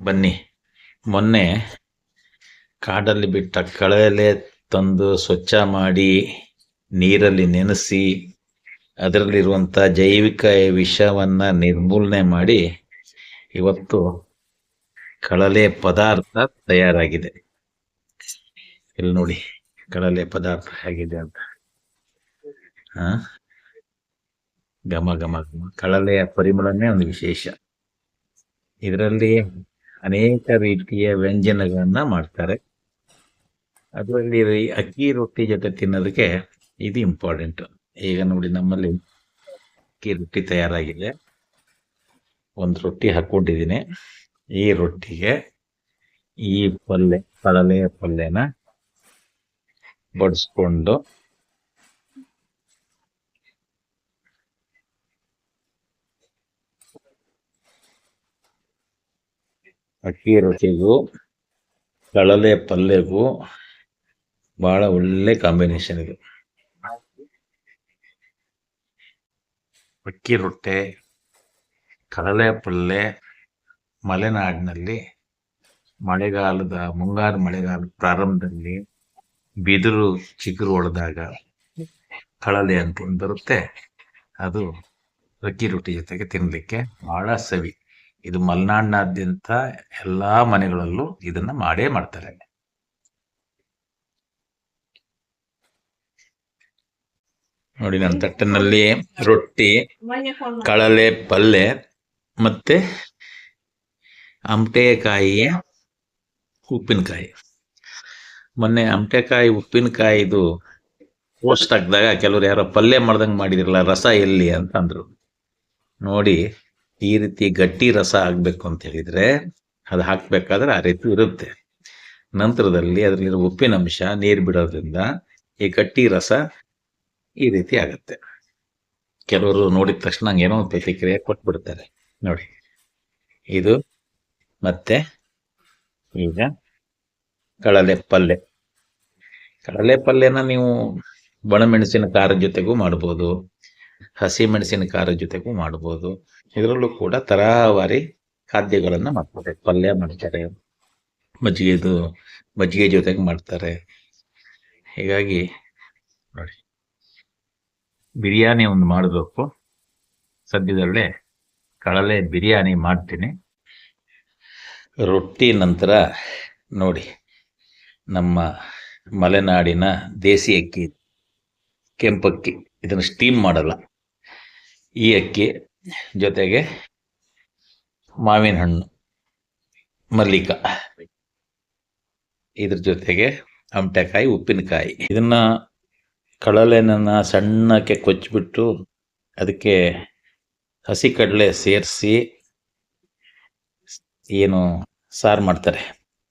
ಬನ್ನಿ. ಮೊನ್ನೆ ಕಾಡಲ್ಲಿ ಬಿಟ್ಟ ಕಳೆಯಲ್ಲೇ ತಂದು ಸ್ವಚ್ಛ ಮಾಡಿ ನೀರಲ್ಲಿ ನೆನೆಸಿ ಅದರಲ್ಲಿರುವಂಥ ಜೈವಿಕ ವಿಷವನ್ನ ನಿರ್ಮೂಲನೆ ಮಾಡಿ ಇವತ್ತು ಕಳಲೆ ಪದಾರ್ಥ ತಯಾರಾಗಿದೆ. ಇಲ್ಲಿ ನೋಡಿ, ಕಳಲೆ ಪದಾರ್ಥ ಹೇಗಿದೆ ಅಂತ. ಹಾ ಘಮ ಘಮ ಘಮ. ಕಳಲೆಯ ಪರಿಮಳನೇ ಒಂದು ವಿಶೇಷ. ಇದರಲ್ಲಿ ಅನೇಕ ರೀತಿಯ ವ್ಯಂಜನಗಳನ್ನ ಮಾಡ್ತಾರೆ. ಅದರಲ್ಲಿ ಅಕ್ಕಿ ರೊಟ್ಟಿ ಜೊತೆ ತಿನ್ನೋದಕ್ಕೆ ಇದು ಇಂಪಾರ್ಟೆಂಟ್ ಈಗ ನೋಡಿ ನಮ್ಮಲ್ಲಿ ಅಕ್ಕಿ ರೊಟ್ಟಿ ತಯಾರಾಗಿದೆ. ಒಂದು ರೊಟ್ಟಿ ಹಾಕೊಂಡಿದ್ದೀನಿ ಈ ರೊಟ್ಟಿಗೆ ಈ ಪಲ್ಯ ಕಡಲೆ ಪಲ್ಯನ ಬಡಿಸ್ಕೊಂಡು ಅಕ್ಕಿ, ರೊಟ್ಟಿಗೂ ಕಳಲೆ ಪಲ್ಯಗೂ ಬಹಳ ಒಳ್ಳೆ ಕಾಂಬಿನೇಷನ್ ಇದು. ಅಕ್ಕಿ ರೊಟ್ಟೆ ಕಳಲೆ ಪಲ್ಯ, ಮಲೆನಾಡಿನಲ್ಲಿ ಮಳೆಗಾಲದ, ಮುಂಗಾರು ಮಳೆಗಾಲ ಪ್ರಾರಂಭದಲ್ಲಿ ಬಿದಿರು ಚಿಗುರು ಹೊಡೆದಾಗ ಕಳಲೆ ಅಂತ ಬರುತ್ತೆ. ಅದು ಅಕ್ಕಿ ರೊಟ್ಟಿ ಜೊತೆಗೆ ತಿನ್ನಲಿಕ್ಕೆ ಬಹಳ ಸವಿ. ಇದು ಮಲೆನಾಡಿನಾದ್ಯಂತ ಎಲ್ಲಾ ಮನೆಗಳಲ್ಲೂ ಇದನ್ನ ಮಾಡೇ ಮಾಡ್ತಾರೆ. ನೋಡಿ ನನ್ನ ತಟ್ಟನಲ್ಲಿ ರೊಟ್ಟಿ ಕಳಲೆ ಪಲ್ಲೆ ಮತ್ತೆ ಅಮಟೆಕಾಯಿ, ಉಪ್ಪಿನಕಾಯಿ. ಮೊನ್ನೆ ಉಪ್ಪಿನಕಾಯಿ ಉಪ್ಪಿನಕಾಯಿದು ಪೋಸ್ಟ್ ಹಾಕಿದಾಗ ಕೆಲವರು ಯಾರೋ ಪಲ್ಯ ಮಾಡ್ದಂಗೆ ಮಾಡಿದಿರಲ್ಲ, ರಸ ಎಲ್ಲಿ ಅಂತ ಅಂದ್ರು ನೋಡಿ ಈ ರೀತಿ ಗಟ್ಟಿ ರಸ ಆಗಬೇಕು ಅಂತ ಹೇಳಿದರೆ ಅದು ಹಾಕ್ಬೇಕಾದ್ರೆ ಆ ರೀತಿ ಇರುತ್ತೆ. ನಂತರದಲ್ಲಿ ಅದರಲ್ಲಿರೋ ಉಪ್ಪಿನ ಅಂಶ, ನೀರು ಬಿಡೋದ್ರಿಂದ ಈ ಗಟ್ಟಿ ರಸ ಈ ರೀತಿ ಆಗುತ್ತೆ. ಕೆಲವರು ನೋಡಿದ ತಕ್ಷಣ ಏನೋ ಪ್ರತಿಕ್ರಿಯೆ ಕೊಟ್ಬಿಡ್ತಾರೆ. ನೋಡಿ. ಇದು ಮತ್ತೆ ಈಗ ಕಡಲೆ ಪಲ್ಯ ಕಡಲೆ ಪಲ್ಯನ ನೀವು ಒಣಮೆಣಸಿನ ಖಾರದ ಜೊತೆಗೂ ಮಾಡ್ಬೋದು. ಹಸಿ ಮೆಣಸಿನ ಖಾರದ ಜೊತೆಗೂ ಮಾಡ್ಬೋದು. ಇದರಲ್ಲೂ ಕೂಡ ತರಾವಾರಿ ಖಾದ್ಯಗಳನ್ನ ಮಾಡ್ತಾರೆ. ಪಲ್ಯ ಮಾಡ್ತಾರೆ. ಮಜ್ಜಿಗೆದು ಮಜ್ಜಿಗೆ ಜೊತೆಗೆ ಮಾಡ್ತಾರೆ. ಹೀಗಾಗಿ ನೋಡಿ. ಬಿರಿಯಾನಿ ಒಂದು ಮಾಡಬೇಕು. ಸದ್ಯದಲ್ಲೇ ಕಳಲೆ ಬಿರಿಯಾನಿ ಮಾಡ್ತೀನಿ. ರೊಟ್ಟಿ ನಂತರ ನೋಡಿ, ನಮ್ಮ ಮಲೆನಾಡಿನ ದೇಸಿ ಅಕ್ಕಿ, ಕೆಂಪಕ್ಕಿ. ಇದನ್ನು ಸ್ಟೀಮ್ ಮಾಡಲ್ಲ. ಈ ಅಕ್ಕಿ ಜೊತೆಗೆ ಮಾವಿನ ಹಣ್ಣು ಮಲ್ಲಿಕ. ಇದ್ರ ಜೊತೆಗೆ ಅಮಟೆಕಾಯಿ, ಉಪ್ಪಿನಕಾಯಿ. ಇದನ್ನ ಕಡಲೆನ ಸಣ್ಣಕ್ಕೆ ಕೊಚ್ಚಿಬಿಟ್ಟು ಅದಕ್ಕೆ ಹಸಿ ಕಡಲೆ ಸೇರಿಸಿ ಏನು ಸಾರು ಮಾಡ್ತಾರೆ.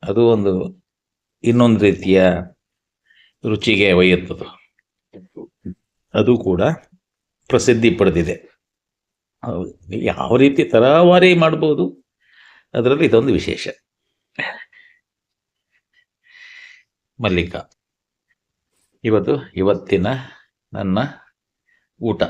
ಅದು ಒಂದು ಇನ್ನೊಂದು ರೀತಿಯ ರುಚಿಗೆ ಒಯ್ಯುತ್ತದು. ಅದು ಕೂಡ ಪ್ರಸಿದ್ಧಿ ಪಡೆದಿದೆ. ಯಾವ ರೀತಿ ತರಾವಾರಿ ಮಾಡ್ಬೋದು, ಅದರಲ್ಲಿ ಇದೊಂದು ವಿಶೇಷ. ಮಲ್ಲಿಕ, ಇವತ್ತು ಇವತ್ತಿನ ನನ್ನ ಊಟ.